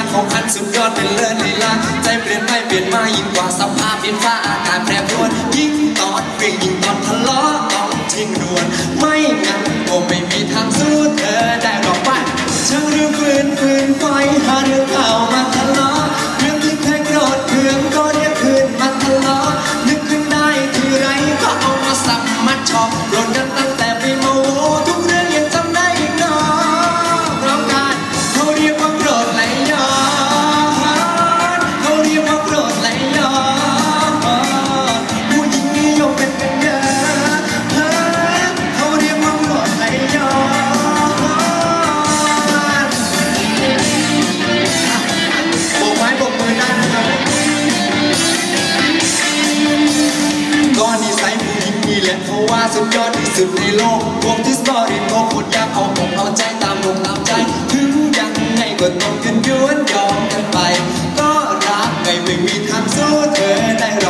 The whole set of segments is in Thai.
าของคันสุดยอดเป็นเลิศลีลาใจเปลี่ยนไม่เปลี่ยนมายิ่งกว่าสภาพเปลี่ยนฟ้าอากาศแปรปรวนยิ่งตอนเปลี่ยนยิ่งตอนทะเลาะต้องทิ้งดวน ไม่งั้นก็ไม่มีทางสู้เธอได้หรอกว่าช่างรื้อฟื้นฟื้น สุในโลกวมที่สตอรี่ผมพูดยากของผมเอาใจตามลงตามใจ ถึงยังไงก็ต้องยืนยืนยอมกันไป ก็รักไงไม่มีทางสู้เธอได้หร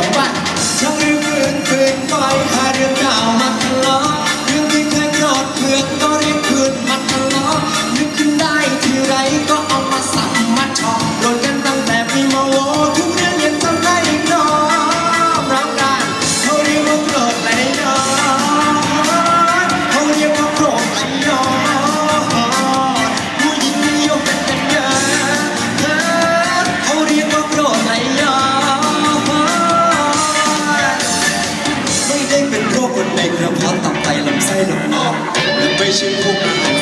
อก 被幸福感。